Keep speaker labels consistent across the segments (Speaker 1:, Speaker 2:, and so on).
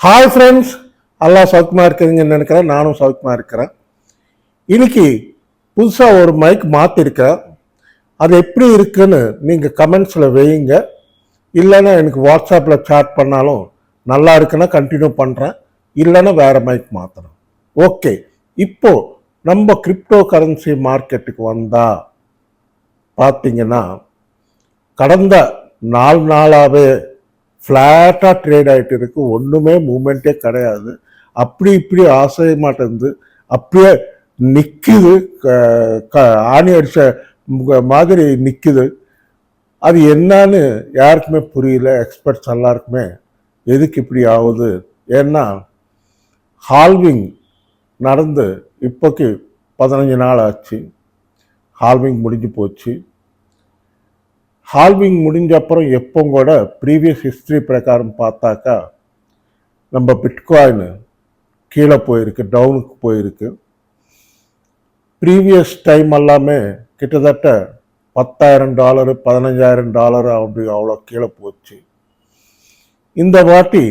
Speaker 1: Hi friends எல்லாம் சௌக்கியமாக இருக்கிறீங்கன்னு நினைக்கிறேன். நானும் சௌக்கியமாக இருக்கிறேன். இன்னைக்கு புதுசாக ஒரு மைக் மாற்றிருக்கேன் அது எப்படி இருக்குன்னு நீங்கள் கமெண்ட்ஸில் வையுங்க. இல்லைன்னா எனக்கு வாட்ஸ்அப்பில் chat பண்ணாலும் நல்லா இருக்குன்னா கண்டினியூ பண்ணுறேன் இல்லைன்னா வேறு மைக் மாற்றுறேன் ஓகே இப்போது நம்ம கிரிப்டோ கரன்சி மார்க்கெட்டுக்கு வந்தால் பார்த்தீங்கன்னா கடந்த நாலு நாளாகவே ஃப்ளாட்டாக ட்ரேட் ஆகிட்டு இருக்கு ஒன்றுமே மூமெண்ட்டே கிடையாது. அப்படி இப்படி ஆசைய மாட்டேங்குது அப்படியே நிற்குது ஆணி அடித்த மாதிரி நிற்கிது அது என்னன்னு யாருக்குமே புரியல. எக்ஸ்பர்ட்ஸ் எல்லாருக்குமே எதுக்கு இப்படி ஆகுது? ஏன்னா ஹால்விங் நடந்து இப்போக்கு பதினஞ்சு நாள் ஆச்சு. ஹால்விங் முடிஞ்சு போச்சு. ஹால்விங் முடிஞ்ச அப்புறம் எப்போ கூட ப்ரீவியஸ் ஹிஸ்ட்ரி பிரகாரம் பார்த்தாக்கா நம்ம பிட்காயின் கீழே போயிருக்கு டவுனுக்கு போயிருக்கு. ப்ரீவியஸ் டைம் எல்லாமே கிட்டத்தட்ட பத்தாயிரம் டாலரு பதினஞ்சாயிரம் டாலரு அப்படி அவ்வளோ கீழே போச்சு. இந்த வாட்டி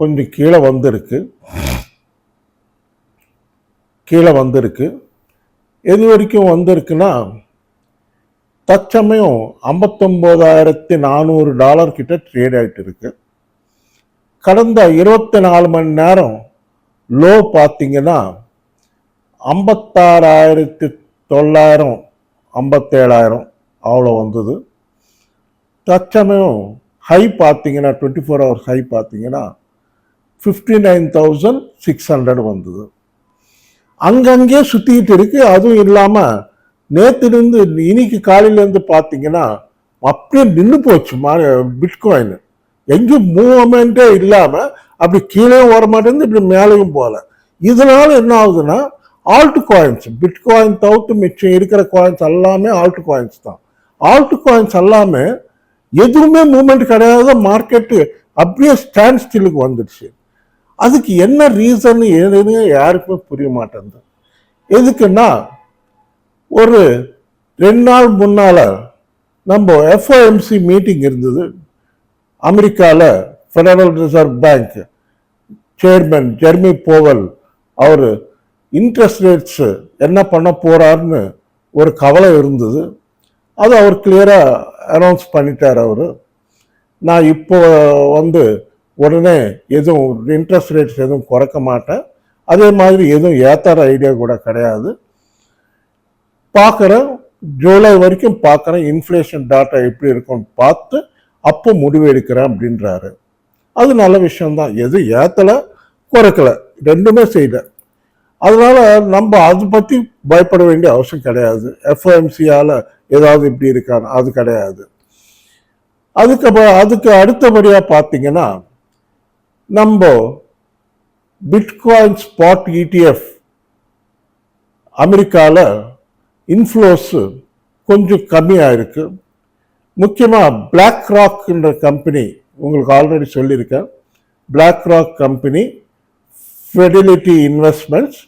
Speaker 1: கொஞ்சம் கீழே வந்திருக்கு. கீழே வந்திருக்கு. எது வரைக்கும் வந்திருக்குன்னா தற்சமயம் ஐம்பத்தொம்போதாயிரத்தி நானூறு டாலர் கிட்ட ட்ரேட் ஆகிட்டு இருக்கு. கடந்த இருபத்தி நாலு மணி நேரம் லோ பார்த்தீங்கன்னா ஐம்பத்தாறாயிரத்தி தொள்ளாயிரம் ஐம்பத்தேழாயிரம் அவ்வளோ வந்தது. தற்சமயம் ஹை பார்த்தீங்கன்னா டுவெண்ட்டி ஃபோர் ஹவர்ஸ் ஹை பார்த்தீங்கன்னா fifty nine thousand six hundred வந்தது. அங்கங்கே சுற்றிக்கிட்டு இருக்குது அதுவும் இல்லாமல் நேற்றுலேருந்து இன்னைக்கு காலையிலேருந்து பார்த்தீங்கன்னா அப்படியே நின்று போச்சு மா பிட்காயின் எங்கேயும் மூவ்மெண்ட்டே இல்லாமல் அப்படி கீழே வர மாட்டேங்குது இப்படி மேலேயும் போகல. இதனால என்ன ஆகுதுன்னா ஆல்ட் காயின்ஸ் பிட்காயின் தவிர்த்து மிச்சம் இருக்கிற காயின்ஸ் எல்லாமே ஆல்ட் காயின்ஸ் தான். ஆல்ட் காயின்ஸ் எல்லாமே எதுவுமே மூமெண்ட் கிடையாது மார்க்கெட்டு அப்படியே ஸ்டாண்ட் ஸ்டில்லுக்கு வந்துடுச்சு. அதுக்கு என்ன ரீசன் ஏதுன்னு யாருக்குமே புரிய மாட்டேங்குது. எதுக்குன்னா ஒரு ரெண்டு நாள் முன்னால் நம்ம எஃப்ஓஎம்சி மீட்டிங் இருந்தது. அமெரிக்காவில் federal reserve bank chairman Jerome Powell அவர் இன்ட்ரெஸ்ட் ரேட்ஸ் என்ன பண்ண போகிறார்னு ஒரு கவலை இருந்தது. அது அவர் கிளியராக அனௌன்ஸ் பண்ணிட்டார் அவர். நான் இப்போ வந்து உடனே எதுவும் இன்ட்ரெஸ்ட் ரேட்ஸ் எதுவும் குறைக்க மாட்டேன். அதே மாதிரி எதுவும் ஏத்தார ஐடியா கூட கிடையாது. பார்க்குறேன் ஜூலை வரைக்கும் பார்க்குறேன் இன்ஃப்ளேஷன் டாட்டா எப்படி இருக்கும்னு பார்த்து அப்போ முடிவு எடுக்கிறேன் அப்படின்றாரு. அது நல்ல விஷயம்தான். எது ஏற்றலை குறைக்கலை. ரெண்டுமே செய்யல அதனால் நம்ம அதை பற்றி பயப்பட வேண்டிய அவசியம் கிடையாது. எஃப்ஓஎம்சியால் ஏதாவது இப்படி இருக்கான்னு அது கிடையாது. அதுக்கப்புறம் அதுக்கு அடுத்தபடியாக பார்த்தீங்கன்னா நம்ம பிட்காயின் ஸ்பாட் இடிஎஃப் அமெரிக்காவில் இன்ஃப்ளோஸு கொஞ்சம் கம்மியாக இருக்குது முக்கியமாக பிளாக் ராக்ன்ற கம்பெனி உங்களுக்கு ஆல்ரெடி சொல்லியிருக்கேன். BlackRock company Fidelity Investments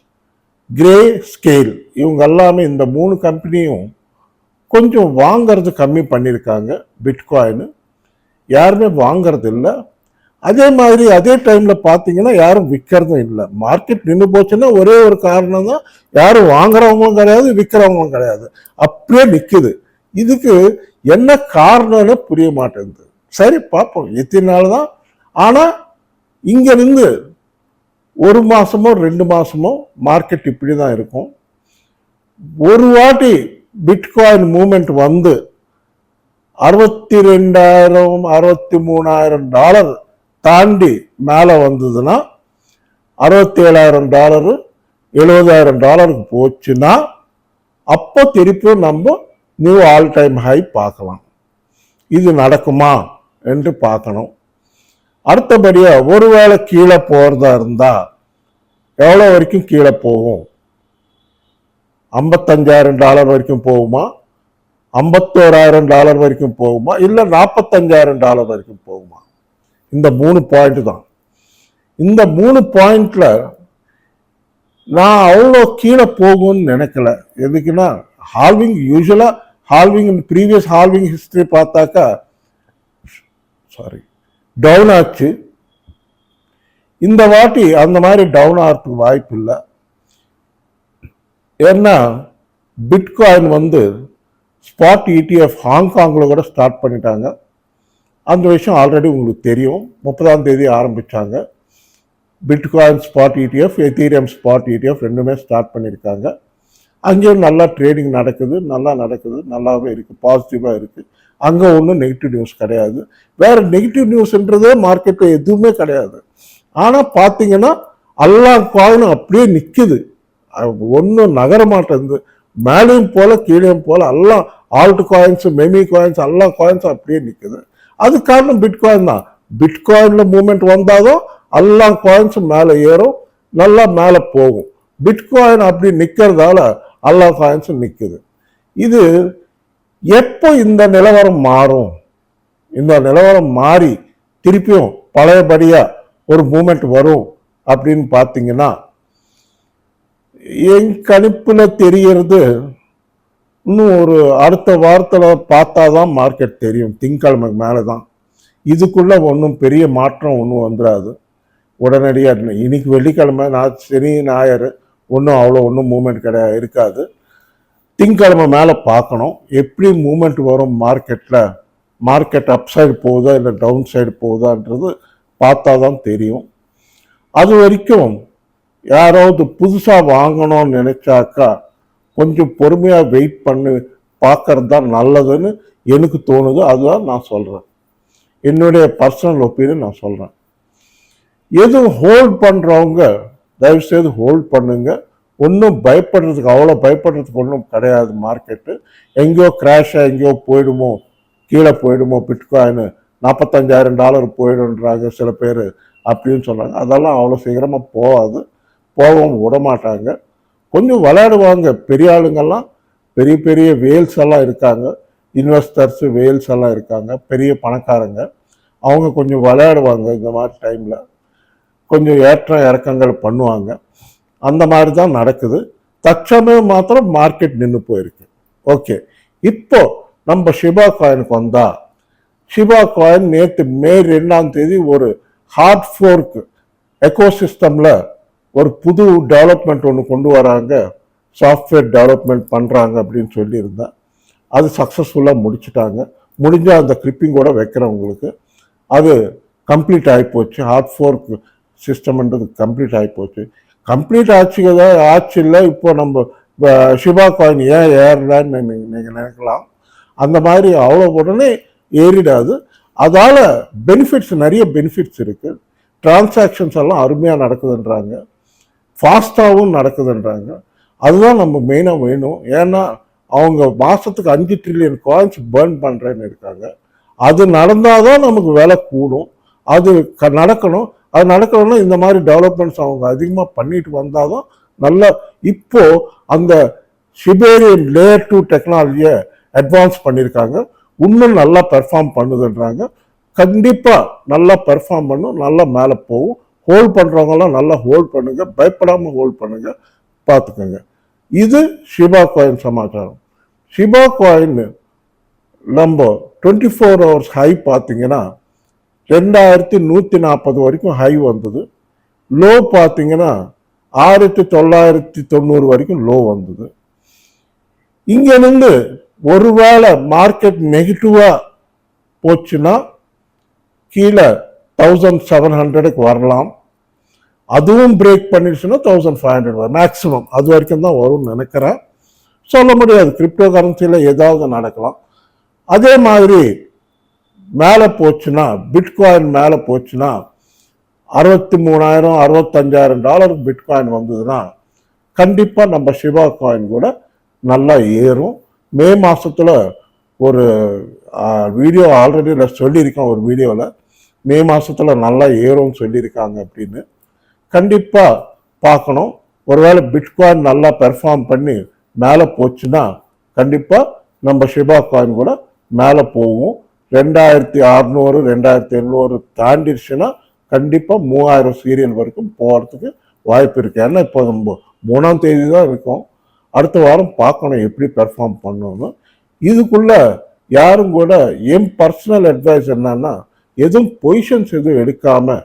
Speaker 1: Grayscale இவங்க எல்லாமே இந்த மூணு கம்பெனியும் கொஞ்சம் வாங்கிறது கம்மி பண்ணியிருக்காங்க பிட்காயின் யாருமே வாங்குறது இல்லை அதே மாதிரி அதே டைமில் பார்த்தீங்கன்னா யாரும் விற்கிறதும் இல்லை. மார்க்கெட் நின்று போச்சுன்னா ஒரே ஒரு காரணம் தான் யாரும் வாங்குறவங்களும் கிடையாது விற்கிறவங்களும் கிடையாது. அப்படியே நிற்குது இதுக்கு என்ன காரணம்னு புரிய மாட்டேங்குது. சரி பார்ப்போம். எத்தனை நாள் தான்? ஆனால் இங்கேருந்து ஒரு மாதமோ ரெண்டு மாதமோ மார்க்கெட் இப்படி தான் இருக்கும். ஒரு வாட்டி பிட்காயின் மூமெண்ட் வந்து அறுபத்தி ரெண்டாயிரம் அறுபத்தி மூணாயிரம் டாலர் தாண்டி மேலே வந்ததுன்னா அறுபத்தி ஏழாயிரம் டாலரு எழுபதாயிரம் டாலருக்கு போச்சுன்னா அப்போ திருப்பியும் நம்ம நியூ ஆல் டைம் ஹை பார்க்கலாம். இது நடக்குமா என்று பார்க்கணும். அடுத்தபடியாக ஒருவேளை கீழே போகிறதா இருந்தால் எவ்வளோ வரைக்கும் கீழே போகும்? ஐம்பத்தஞ்சாயிரம் டாலர் வரைக்கும் போகுமா? ஐம்பத்தோராயிரம் டாலர் வரைக்கும் போகுமா? இல்லை நாற்பத்தஞ்சாயிரம் டாலர் வரைக்கும் போகுமா? இந்த மூணு பாயிண்ட் தான். இந்த மூணு பாயிண்டில் நான் அவ்வளோ கீழே போகும்னு நினைக்கல. எதுக்குன்னா ஹால்விங் யூஸ்வலாக ஹால்விங் ப்ரீவியஸ் ஹால்விங் ஹிஸ்ட்ரி பார்த்தாக்கா சாரி டவுன் ஆச்சு. இந்த வாட்டி அந்த மாதிரி டவுன் ஆகிறதுக்கு வாய்ப்பு இல்லை. ஏன்னா பிட்காயின் வந்து ஸ்பாட் இடிஎஃப் ஹாங்காங்கில் கூட ஸ்டார்ட் பண்ணிட்டாங்க. அந்த விஷயம் ஆல்ரெடி உங்களுக்கு தெரியும். முப்பதாம் தேதி ஆரம்பித்தாங்க bitcoin spot ETF Ethereum spot ETF ரெண்டுமே ஸ்டார்ட் பண்ணியிருக்காங்க அங்கேயும் நல்லா ட்ரேடிங் நடக்குது. நல்லா நடக்குது. நல்லாவே இருக்குது பாசிட்டிவாக இருக்குது அங்கே ஒன்றும் நெகட்டிவ் நியூஸ் கிடையாது. வேறு நெகட்டிவ் நியூஸ்ன்றதே மார்க்கெட்டில் எதுவுமே கிடையாது. ஆனால் பார்த்தீங்கன்னா எல்லா காயினும் அப்படியே நிற்குது ஒன்றும் நகர மாட்டேங்குது. மேலேயும் போல் கீழேயும் போல் எல்லாம் ஆல்ட் காயின்ஸு மெமி காயின்ஸ் எல்லா காயின்ஸும் அப்படியே நிற்குது அது காரணம் பிட்காயின் தான். பிட்காயினில் மூமெண்ட் வந்தாலும் எல்லா காயின்ஸும் மேலே ஏறும் நல்லா மேலே போகும். பிட்காயின் அப்படி நிற்கிறதால எல்லா காயின்ஸும் நிற்குது இது எப்போ இந்த நிலவரம் மாறும்? இந்த நிலவரம் மாறி திருப்பியும் பழையபடியாக ஒரு மூமெண்ட் வரும் அப்படின்னு பார்த்தீங்கன்னா என் கணிப்பில் தெரியறது இன்னும் ஒரு அடுத்த வாரத்தில் பார்த்தா தான் மார்க்கெட் தெரியும். திங்கக்கிழமைக்கு மேலே தான் இதுக்குள்ளே ஒன்றும் பெரிய மாற்றம் ஒன்றும் வந்துடாது உடனடியாக இன்னைக்கு வெள்ளிக்கிழமை நான் சனி ஞாயிறு ஒன்றும் அவ்வளோ ஒன்றும் மூமெண்ட் கிடையாது இருக்காது. திங்கக்கிழமை மேலே பார்க்கணும். எப்படி மூமெண்ட் வரும் மார்க்கெட்டில் மார்க்கெட் அப் சைடு போகுதா இல்லை டவுன் சைடு போகுதான்றது பார்த்தா தான் தெரியும். அது வரைக்கும் யாராவது புதுசாக வாங்கணும்னு நினச்சாக்கா கொஞ்சம் பொறுமையாக வெயிட் பண்ணி பார்க்கறது தான் நல்லதுன்னு எனக்கு தோணுது. அதுதான் நான் சொல்கிறேன் என்னுடைய பர்சனல் ஒப்பீனியன் நான் சொல்கிறேன் எதுவும் ஹோல்ட் பண்ணுறவங்க தயவுசெய்து ஹோல்ட் பண்ணுங்க. ஒன்றும் பயப்படுறதுக்கு அவ்வளோ பயப்படுறதுக்கு ஒன்றும் கிடையாது மார்க்கெட்டு எங்கேயோ கிராஷாக எங்கேயோ போயிடுமோ கீழே போயிடுமோ பிட்காயின் நாற்பத்தஞ்சாயிரம் டாலர் போயிடுன்றாங்க சில பேர் அப்படின்னு சொன்னாங்க. அதெல்லாம் அவ்வளோ சீக்கிரமாக போகாது. போகவும் விட மாட்டாங்க கொஞ்சம் விளையாடுவாங்க. பெரிய ஆளுங்கள்லாம் பெரிய பெரிய வேல்ஸ் எல்லாம் இருக்காங்க. இன்வெஸ்டர்ஸ் வேல்ஸ் எல்லாம் இருக்காங்க. பெரிய பணக்காரங்க. அவங்க கொஞ்சம் விளையாடுவாங்க இந்த மாதிரி டைமில் கொஞ்சம் ஏற்ற இறக்கங்கள் பண்ணுவாங்க. அந்த மாதிரி தான் நடக்குது. தற்சமயம் மாத்திரம் மார்க்கெட் நின்று போயிருக்கு. ஓகே இப்போ நம்ம ஷிபா காயினுக்கு வந்தா ஷிபா காயின் நேற்று மே ரெண்டாம் தேதி ஒரு ஹார்ட் ஃபோர்க் எக்கோசிஸ்டமில் ஒரு புது டெவலப்மெண்ட் ஒன்று கொண்டு வராங்க. சாஃப்ட்வேர் டெவலப்மெண்ட் பண்ணுறாங்க அப்படின்னு சொல்லியிருந்தேன் அது சக்ஸஸ்ஃபுல்லாக முடிச்சிட்டாங்க. முடிஞ்சால் அந்த கிளிப்பிங்கோட வைக்கிறேன் உங்களுக்கு. அது கம்ப்ளீட் ஆகிப்போச்சு ஹார்ட் ஃபோர்க் சிஸ்டம்ன்றது கம்ப்ளீட் ஆகிப்போச்சு கம்ப்ளீட் ஆச்சு ஆச்சு இல்லை. இப்போ நம்ம சிவா காயின் ஏன் ஏறலன்னு நீங்கள் நினைக்கலாம். அந்த மாதிரி அவ்வளோ உடனே ஏறிடாது. அதால் பெனிஃபிட்ஸ் நிறைய பெனிஃபிட்ஸ் இருக்குது டிரான்சாக்ஷன்ஸ் எல்லாம் அருமையாக நடக்குதுன்றாங்க. ஃபாஸ்ட்டாகவும் நடக்குதுன்றாங்க. அதுதான் நம்ம மெயினாக வேணும். ஏன்னா அவங்க மாதத்துக்கு அஞ்சு ட்ரில்லியன் காயின்ஸ் பேர்ன் பண்ணுறேன்னு இருக்காங்க. அது நடந்தால் தான் நமக்கு விலை கூடும். அது க நடக்கணும். அது நடக்கணும்னா இந்த மாதிரி டெவலப்மெண்ட்ஸ் அவங்க அதிகமாக பண்ணிட்டு வந்தால் தான் நல்ல இப்போது அந்த சிபேரியன் லேயர் டூ டெக்னாலஜியை அட்வான்ஸ் பண்ணியிருக்காங்க. இன்னும் நல்லா பெர்ஃபார்ம் பண்ணுதுன்றாங்க. கண்டிப்பாக நல்லா பெர்ஃபார்ம் பண்ணும் நல்லா மேலே போகும். ஹோல்ட் பண்ணுறவங்களாம் நல்லா ஹோல்ட் பண்ணுங்கள் பயப்படாமல் ஹோல்ட் பண்ணுங்கள் பார்த்துக்கோங்க. இது ஷிபா காயின் சமாச்சாரம். ஷிபா காயின் நம்ம டுவெண்ட்டி ஃபோர் ஹவர்ஸ் ஹை பார்த்தீங்கன்னா ரெண்டாயிரத்தி நூற்றி நாற்பது வரைக்கும் ஹை வந்தது. லோ பார்த்தீங்கன்னா ஆயிரத்தி தொள்ளாயிரத்தி தொண்ணூறு வரைக்கும் லோ வந்தது. இங்கேருந்து ஒருவேளை மார்க்கெட் நெகட்டிவாக போச்சுன்னா கீழே தௌசண்ட் செவன் ஹண்ட்ரடுக்கு வரலாம். அதுவும் பிரேக் பண்ணிடுச்சுன்னா தௌசண்ட் ஃபைவ் ஹண்ட்ரட் வரும். மேக்ஸிமம் அது வரைக்கும் தான் வரும்னு நினைக்கிறேன். சொல்ல முடியாது. கிரிப்டோ கரன்சியில் ஏதாவது நடக்கலாம். அதே மாதிரி மேலே போச்சுன்னா பிட்காயின் மேலே போச்சுன்னா அறுபத்தி மூணாயிரம் அறுபத்தஞ்சாயிரம் டாலர் பிட்காயின் வந்ததுன்னா கண்டிப்பாக நம்ம சிவா காயின் கூட நல்லா ஏறும். மே மாதத்தில் ஒரு வீடியோ ஆல்ரெடி நான் சொல்லியிருக்கேன் ஒரு வீடியோவில் மே மாதத்தில் நல்லா ஏறும்னு சொல்லியிருக்காங்க அப்படின்னு. கண்டிப்பாக பார்க்கணும். ஒருவேளை பிட்காயின் நல்லா பெர்ஃபார்ம் பண்ணி மேலே போச்சுன்னா கண்டிப்பாக நம்ம ஷிபா காயின் கூட மேலே போகும். ரெண்டாயிரத்தி அறநூறு ரெண்டாயிரத்தி எண்ணூறு தாண்டிடுச்சுன்னா கண்டிப்பாக மூவாயிரம் சீரியல் வரைக்கும் போகிறதுக்கு வாய்ப்பு இருக்குது ஏன்னா இப்போ நம்ம மூணாம் தேதி தான் இருக்கும். அடுத்த வாரம் பார்க்கணும் எப்படி பெர்ஃபார்ம் பண்ணணும்னு. இதுக்குள்ளே யாரும் கூட என் பர்சனல் அட்வைஸ் என்னன்னா எதுவும் பொசிஷன்ஸ் எதுவும் எடுக்காமல்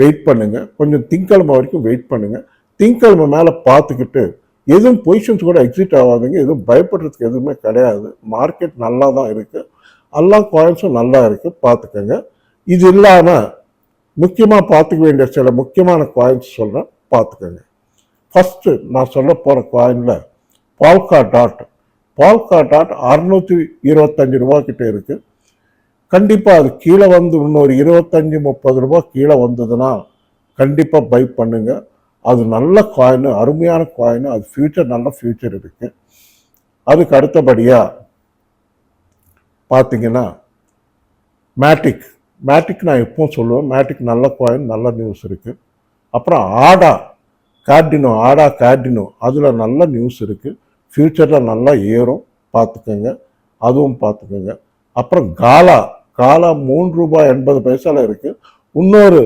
Speaker 1: வெயிட் பண்ணுங்க. கொஞ்சம் திங்கக்கிழமை வரைக்கும் வெயிட் பண்ணுங்கள் திங்கக்கிழமை மேலே பார்த்துக்கிட்டு எதுவும் பொசிஷன்ஸ் கூட எக்ஸிட் ஆகாதுங்க. எதுவும் பயப்படுறதுக்கு எதுவுமே கிடையாது. மார்க்கெட் நல்லா தான் இருக்குது எல்லா காயின்ஸும் நல்லா இருக்குது பார்த்துக்கோங்க. இது இல்லாமல் முக்கியமாக பார்த்துக்க வேண்டிய சில முக்கியமான காயின்ஸ் சொல்கிறேன் பார்த்துக்கோங்க. ஃபஸ்ட்டு நான் சொல்ல போகிற காயினில் பால்கா டாட் பால்கா டாட் அறுநூற்றி இருபத்தஞ்சு ரூபா இருக்குது கண்டிப்பாக அது கீழே வந்து இன்னொரு இருபத்தஞ்சி முப்பது ரூபா கீழே வந்ததுன்னா கண்டிப்பாக பை பண்ணுங்க. அது நல்ல காயின் அருமையான காயின் அது ஃபியூச்சர் நல்ல ஃபியூச்சர் இருக்கு. அதுக்கு அடுத்தபடியாக பார்த்தீங்கன்னா மேட்டிக் மேட்டிக் நான் எப்பவும் சொல்லுவேன். மேட்டிக் நல்ல காயின் நல்ல நியூஸ் இருக்குது அப்புறம் ஆடா கார்டினோ ஆடா கார்டினோ அதில் நல்ல நியூஸ் இருக்குது ஃப்யூச்சரில் நல்லா ஏறும். பார்த்துக்கோங்க அதுவும் பார்த்துக்கோங்க அப்புறம் காலா காலா மூன்று ரூபாய் எண்பது பைசால இருக்குது இன்னொரு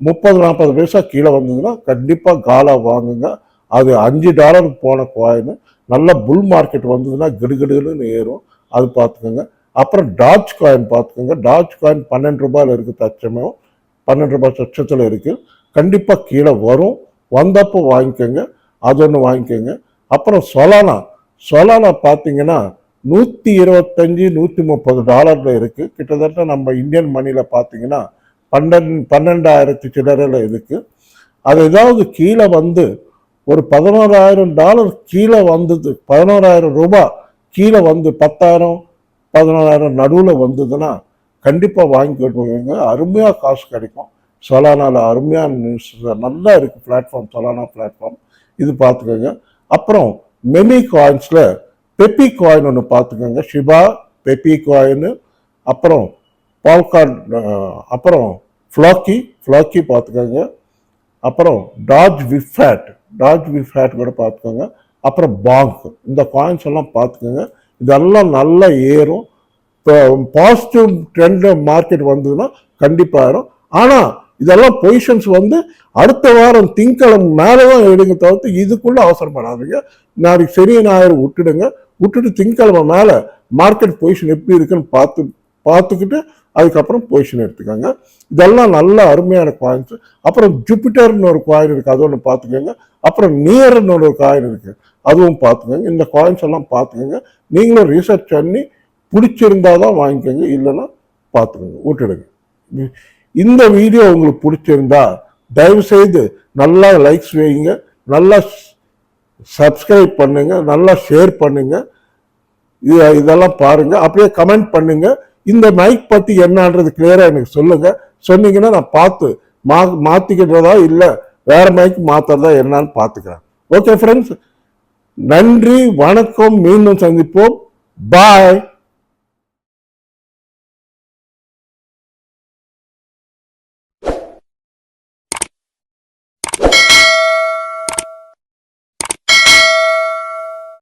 Speaker 1: முப்பது நாற்பது பைசா கீழே வந்ததுன்னா கண்டிப்பாக காலா வாங்குங்க. அது அஞ்சு டாலருக்கு போன காயின் நல்ல புல் மார்க்கெட் வந்ததுன்னா கிடுகிடுன்னு ஏறும். அது பார்த்துக்கோங்க. அப்புறம் டாச் காயின் பார்த்துக்கோங்க. டாச் காயின் பன்னெண்டு ரூபாயில் இருக்குது தச்சமயம் பன்னெண்டு ரூபாய் லட்சத்தில் இருக்குது கண்டிப்பாக கீழே வரும். வந்தப்போ வாங்கிக்கோங்க. அது ஒன்று வாங்கிக்கோங்க. அப்புறம் சொலானா சொலானா பார்த்தீங்கன்னா நூற்றி இருபத்தஞ்சி நூற்றி முப்பது டாலரில் இருக்குது கிட்டத்தட்ட நம்ம இந்தியன் மணியில் பார்த்தீங்கன்னா பன்னெண் பன்னெண்டாயிரத்து சில்லறையில் இருக்குது அது ஏதாவது கீழே வந்து ஒரு பதினோராயிரம் டாலர் கீழே வந்தது பதினோராயிரம் ரூபாய் கீழே வந்து பத்தாயிரம் பதினோராயிரம் நடுவில் வந்ததுன்னா கண்டிப்பாக வாங்கிக்கிட்டு அருமையாக காசு கிடைக்கும். சொலானாவில் அருமையான நியூஸ் நல்லா இருக்குது பிளாட்ஃபார்ம் சொலானா பிளாட்ஃபார்ம் இது பார்த்துக்கோங்க அப்புறம் மெமி காயின்ஸில் பெப்பி காயின் ஒன்று பார்த்துக்கோங்க. ஷிபா பெப்பி காயின் அப்புறம் பால்கார்ட் அப்புறம் ஃப்ளாக்கி ஃப்ளாக்கி பார்த்துக்கோங்க. அப்புறம் டாஜ் விஃபேட் டாஜ் விஃபேட் கூட பார்த்துக்கோங்க. அப்புறம் பாங்க் இந்த காயின்ஸ் எல்லாம் பார்த்துக்கோங்க. இதெல்லாம் நல்லா ஏறும். இப்போ பாசிட்டிவ் ட்ரெண்ட் மார்க்கெட் வந்ததுன்னா கண்டிப்பாக ஏறும். ஆனால் இதெல்லாம் பொசிஷன்ஸ் வந்து அடுத்த வாரம் திங்கக்கிழமை மேலே தான் எடுங்க தவிர்த்து இதுக்குள்ளே அவசரப்படாதீங்க. நாளைக்கு சரி ஞாயிறு விட்டுடுங்க. விட்டுட்டு திங்கக்கிழமை மேலே மார்க்கெட் பொசிஷன் எப்படி இருக்குன்னு பார்த்து பார்த்துக்கிட்டு அதுக்கப்புறம் பொசிஷன் எடுத்துக்கோங்க. இதெல்லாம் நல்ல அருமையான காயின்ஸ் அப்புறம் ஜூபிட்டர்னு ஒரு காயின் இருக்குது அது ஒன்று பார்த்துக்கோங்க. அப்புறம் நியர்னு ஒரு காயின் இருக்குது அதுவும் பார்த்துக்கோங்க. இந்த காயின்ஸ் எல்லாம் பார்த்துக்கோங்க. நீங்களும் ரிசர்ச் பண்ணி பிடிச்சிருந்தா தான் வாங்கிக்கோங்க இல்லைன்னா பார்த்துக்கோங்க விட்டுடுங்க. இந்த வீடியோ உங்களுக்கு பிடிச்சிருந்தா தயவுசெய்து நல்லா லைக்ஸ் வைங்க நல்லா சப்ஸ்கிரைப் பண்ணுங்கள் நல்லா ஷேர் பண்ணுங்கள் இது இதெல்லாம் பாருங்கள் அப்படியே கமெண்ட் பண்ணுங்கள் இந்த மைக் பற்றி என்னன்றது கிளியராக எனக்கு சொல்லுங்கள் சொன்னீங்கன்னா நான் பார்த்து மா மாற்றிக்கிட்டதா இல்லை வேறு மைக் மாற்றுறதா என்னன்னு பார்த்துக்கிறேன். ஓகே ஃப்ரெண்ட்ஸ் நன்றி வணக்கம். மீண்டும் சந்திப்போம். பாய்